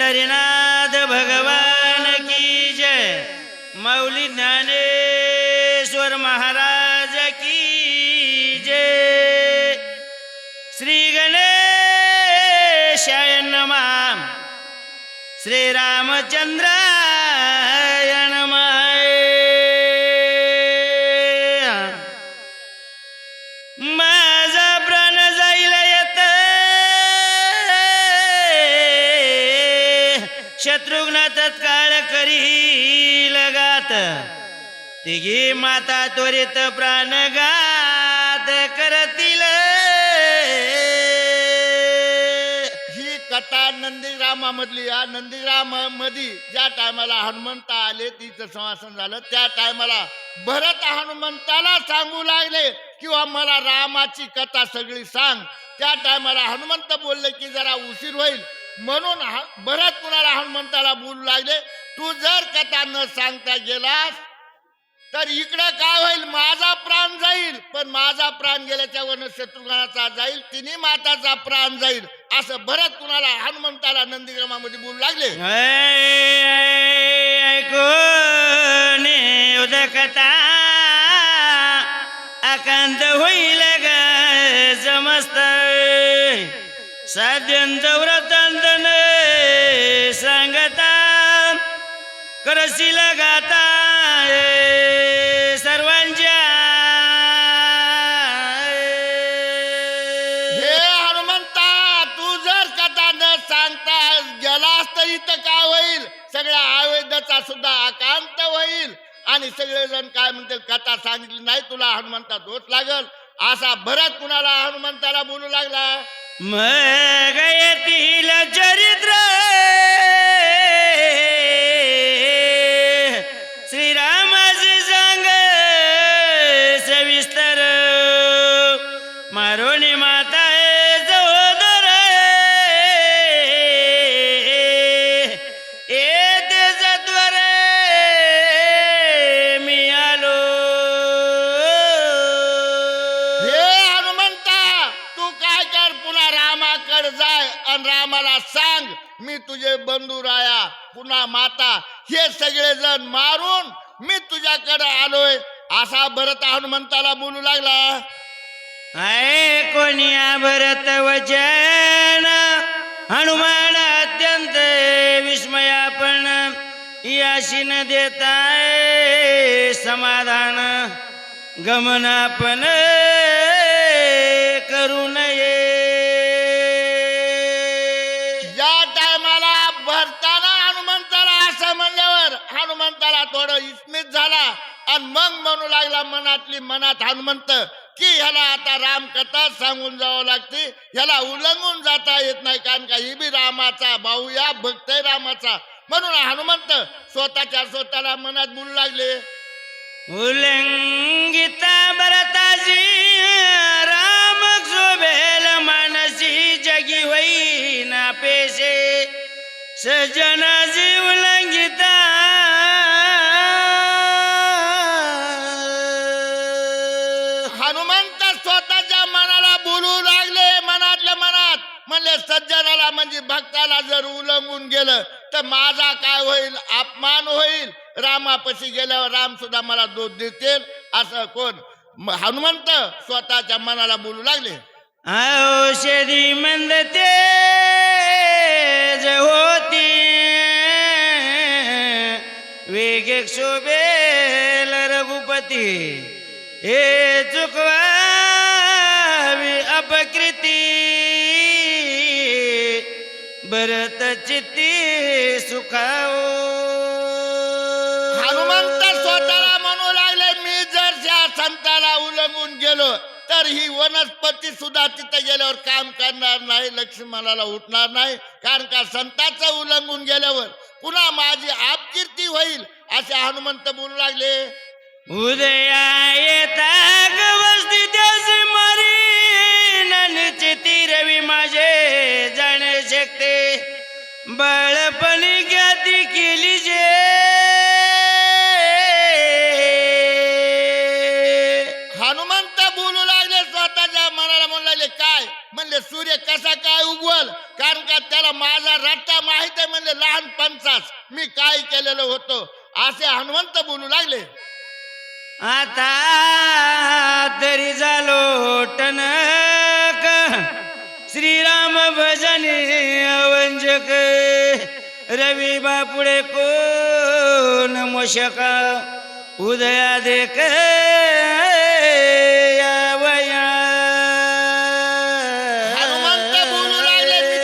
पंढरीनाथ भगवान की जय। माऊली ज्ञानेश्वर महाराज की जय। श्री गणेशाय नमः। श्री रामचंद्राय नमः। लगात. तिघी माता त्वरित प्राणगात करतील. ही कथा नंदीग्रामामधली या नंदीग्रामामध्ये ज्या टायमाला हनुमंत आले तिचं संवासन झालं. त्या टायमाला भरत हनुमंताला सांगू लागले किंवा मला रामाची कथा सगळी सांग. त्या टायमाला हनुमंत बोलले की जरा उशीर होईल. म्हणून भरत कुणाला हनुमंताला बोलू लागले? तू जर कथा न सांगता गेलास तर इकडं काय होईल? माझा प्राण जाईल. पण माझा प्राण गेल्याच्या वरनं शत्रुघ्नाचा जाईल तिन्ही माताचा प्राण जाईल. असं भरत कुणाला हनुमंताला नंदीग्रामामध्ये बोलू लागले? ऐकून उदकता आकांत होईल ग समस्त. साध्यंत व्रतांत सांगता करशील गाता सर्वांच्या हे हनुमंता तू जर कथा न सांगता गेलास तर इथं काय होईल? सगळ्या आवेदाचा सुद्धा आकांत होईल. आणि सगळेजण काय म्हणतील कथा सांगितली नाही तुला हनुमंता दोष लागल? असा भरत कुणाला हनुमंताला बोलू लागला? मग येतील चरित्र आणि सांग मी तुझे बंधू राया पुन्हा माता हे सगळेजण मारून मी तुझ्याकडे आलोय असा भरत हनुमंताला बोलू लागला. आहे कोणी भरत वचन? हनुमान अत्यंत विस्मयापण याशी न देताय समाधान गमनापण. हनुमंताला थोडं विस्मित झाला. आणि मग म्हणू लागला मनातली मनात हनुमंत की ह्याला आता रामकथा सांगून जावं लागते. ह्याला उल्लंघून जाता येत नाही कारण का ही बी रामाचा भाऊ या भक्त रामाचा. म्हणून हनुमंत स्वतःच्या स्वतःला मनात बोलू लागले. उल्लंघिता भरताजी राम शोभेल मानसी जगी होई ना पेशे. सजना जीवला हनुमंत स्वतःच्या मनाला बोलू लागले मनातल्या मनात. म्हणले सज्जनाला म्हणजे भक्ताला जर उल्लंघून गेलं तर माझा काय होईल? अपमान होईल. रामापशी गेल्यावर राम सुद्धा मला दूध देतील. असं कोण? हनुमंत स्वतःच्या मनाला बोलू लागले. औषधी मंद तेज होती. वेग शोभेल रघुपती. हे चुकवावी अपकृती भरत चित्ती सुखाओ हनुमंत स्वतःला म्हणू लागले मी जर त्या संताला उल्लंघून गेलो तर ही वनस्पती सुद्धा तिथे गेल्यावर काम करणार नाही लक्ष्मणाला उठणार नाही. कारण का संताचं उल्लंघून गेल्यावर पुन्हा माझी आपकीर्ती होईल असे हनुमंत बोलू लागले. उदया येता गवस्ती त्याची मारी. निश्चिती रवी माझे जाणे शकते. बाळपणी ज्ञाती केली जे. हनुमंत बोलू लागले स्वतःच्या मनाला म्हणू लागले काय? म्हणले सूर्य कसा काय उगवल? कारण का त्याला माझा रट्टा माहीत आहे म्हणले लागले लहानपणचाच मी काय केलेलं होतं? असे हनुमंत बोलू लागले. आता तरी झालो टनक. श्रीराम भजने अवंजक. रवी बापुडे कोण मोशका. उदया देख बोलू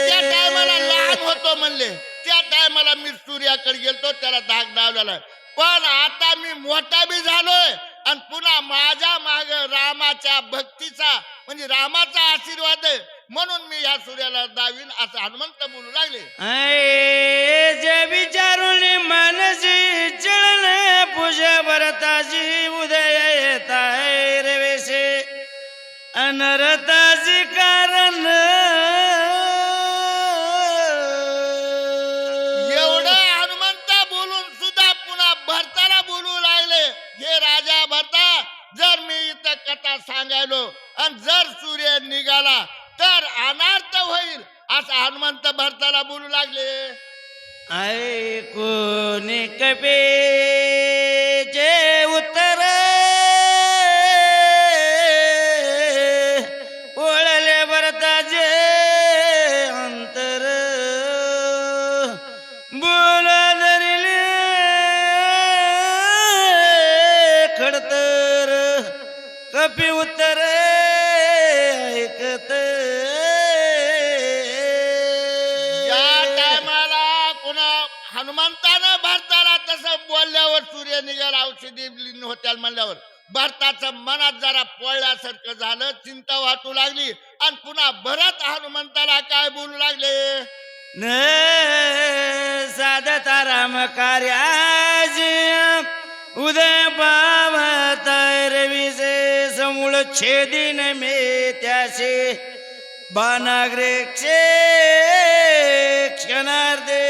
त्या टायमाला होतो म्हणले. त्या टायमाला मी सूर्याकडे गेलतो त्याला धाक डावलेला पण आता मी मोठा बी झालोय आणि पुन्हा माझ्या माग रामाच्या भक्तीचा म्हणजे रामाचा आशीर्वाद आहे. म्हणून मी या सूर्याला दावीन असं हनुमंत बोलू लागले. इथं सांगायलो आणि जर सूर्य निघाला तर अनार्थ होईल असं हनुमंत भरताला बोलू लागले. ऐकून कपे जे उत्तर ओळले भरताचे अंतर. बोला धरिले खडत ऐकत। या टायमाला पुन्हा हनुमंतानं भरताला तसं बोलल्यावर सूर्य निघाला औषधी होत्या म्हणल्यावर. भरताचं मनात जरा पळल्यासारखं झालं चिंता वाटू लागली. आणि पुन्हा भरत हनुमंताला काय बोलू लागले? न साधता राम कार्याजी उदय पावत रविसे समूळ छेदिन मे त्यासे बानाग्रे क्षे क्षणार्धे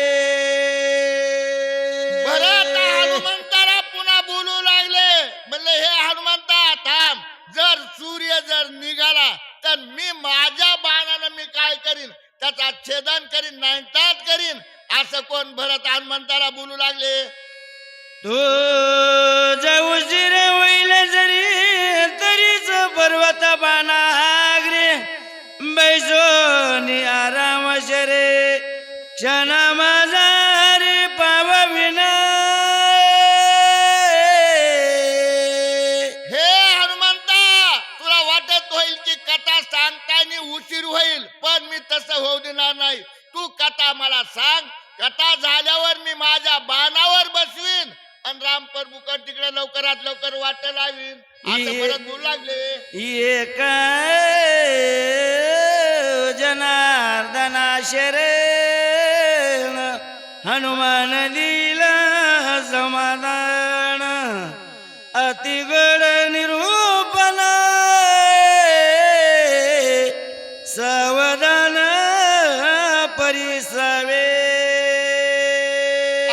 भरत हनुमंताला पुन्हा बोलू लागले. म्हणले हे हनुमंता थांब. जर सूर्य जर निघाला तर मी माझ्या बाणानं मी काय करीन? त्याचा छेदन करीन नाईटात करीन? असं कोण भरत हनुमंताला बोलू लागले? तो जाऊ क्षण माझा रे पावविना हे हनुमंता तुला वाटत होईल की कथा सांगताना उशीर होईल पण मी तसं होऊ देणार नाही. तू कथा मला सांग. कथा झाल्यावर मी माझ्या बाणावर बसवीन आणि राम प्रभूकर तिकडे लवकरात लवकर वाट लावीन. असं ये- परत बोलू लागले. एक जनार्दना शरण हनुमान दिला समाधान अतिगड निरूपण सवधान परिसवे.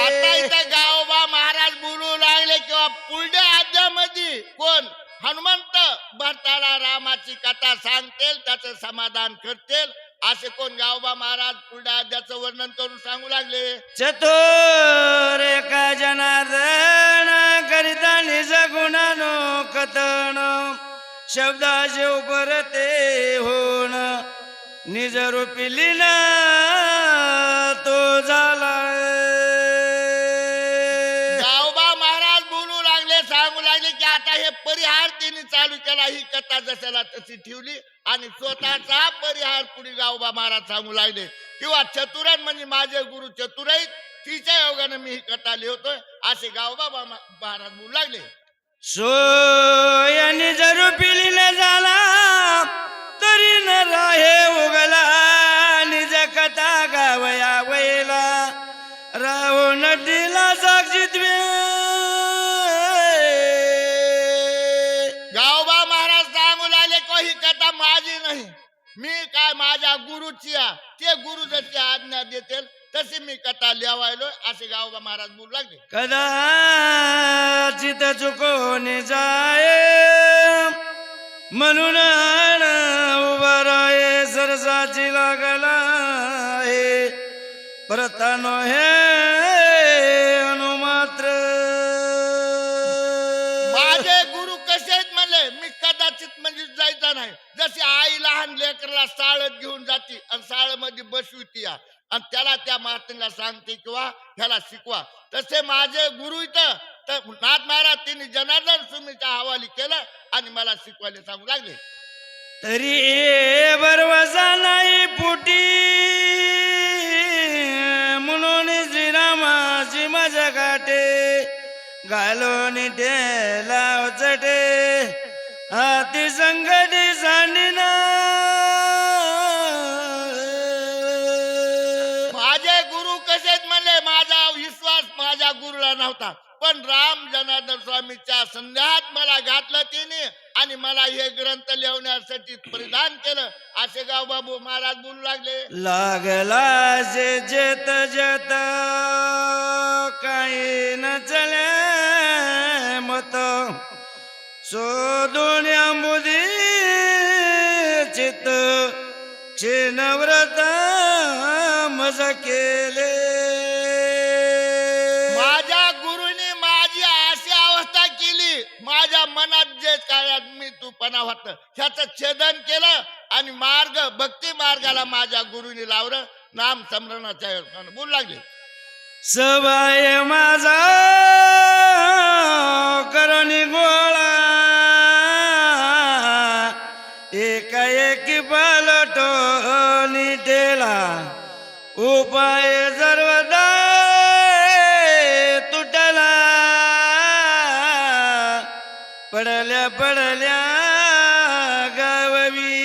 आता इथं गावबा महाराज बोलू लागले किंवा पुढल्या अध्यामध्ये कोण? हनुमंत भरताला रामाची कथा सांगतील त्याचं समाधान करतील. असे कोण गावबा महाराज पुढल्या वर्णन करून सांगू लागले. चतुर एका जनार्दन करिता निज गुणानो कथन. शब्दाचे उपरते होण. निज रूपी ना तो झाला परिहार त्यांनी चालू केला ही कथा जशाला तशी ठेवली आणि स्वतःचा परिहार पुढे गावबा महाराज सांगू लागले. किंवा चतुरन म्हणजे माझे गुरु चतुर तिच्या योगाने मी ही कथा लिहितोय असे गावबा महाराज बोलू लागले. सोयनी जरू न झाला तरी न राहे उगला. मी काय माझ्या गुरुची ते गुरु जशी आज्ञा देतील तशी मी कथा लिहावायलो असे गावबा महाराज बोलू लागले. कदाचित चुकून जाय म्हणून सरसाची लागला प्रतानो हे अनुमात्र म्हणजे आई लहान लेकरला साळत घेऊन जाते आणि साळमध्ये बसविती आणि त्याला त्या मातेला सांगते किंवा ह्याला शिकवा. तसे माझे गुरु इथं तर नाथ महाराज तिने जनार्दन सुमीच्या हवाली केलं आणि मला शिकवायला सांगू लागले. तरी ए बरवसा नाही फुटी. म्हणून श्रीरामाची माझ्या गाठे घालून ठेला चटे. हाती संगती सांडिना माझे गुरु कसेच म्हणले? माझा विश्वास माझ्या गुरुला नव्हता. पण राम जनार्दन स्वामीच्या संध्यात मला घातलं तिने आणि मला हे ग्रंथ लिहण्यासाठी परिधान केलं. असे गावबाबू महाराज बोलू लागले. लागला जे जेत जेत काही न चले मत. शोधून अंबुदी चित क्षीणव्रत मज केले. माझ्या गुरुने माझी अशी अवस्था केली माझ्या मनात जे काय मी तूपणा होत ह्याचं छेदन केलं आणि मार्ग भक्ती मार्गाला माझ्या गुरुने लावलं नाम स्मरणाच्या बोलू लागले. सबाय माझा करुणी गोळा निटेला उपाय सर्वदा तुटला. पडल्या पडल्या गाववी.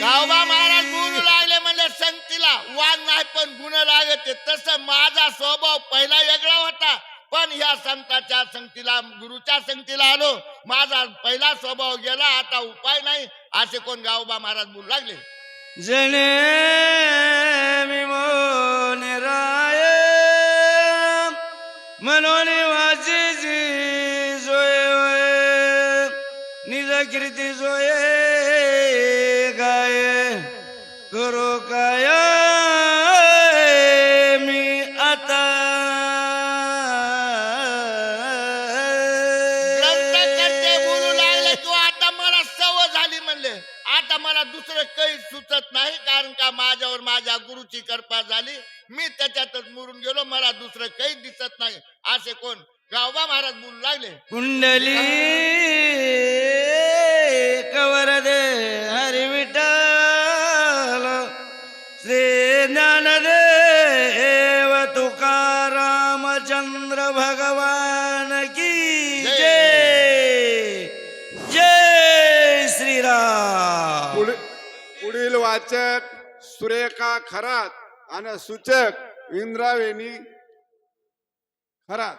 गावबा महाराज लागले म्हणजे संगतीला वाद नाही पण गुण लागते. तसं माझा स्वभाव पहिला वेगळा होता. पण ह्या संताच्या संगतीला गुरुच्या संगतीला आलो. माझा पहिला स्वभाव गेला आता उपाय नाही असे कोण गावबा महाराज बोलू लागले? जने विमोन मोन राय। म्हणून वाची जोय निज कीर्ती जोय। मला दुसरं काही सुचत नाही कारण का माझ्यावर माझ्या गुरुची कृपा झाली. मी त्याच्यातच मुरून गेलो मला दुसरं काही दिसत नाही. असे कोण? गावबा महाराज बोलू लागले. कुंडली कवर दे हरी विठ्ठल. श्री ज्ञानदेव तुकारामचंद्र भगवान की वाचक सुरेखा खरात आणि सूचक इंद्रावेणी खरात.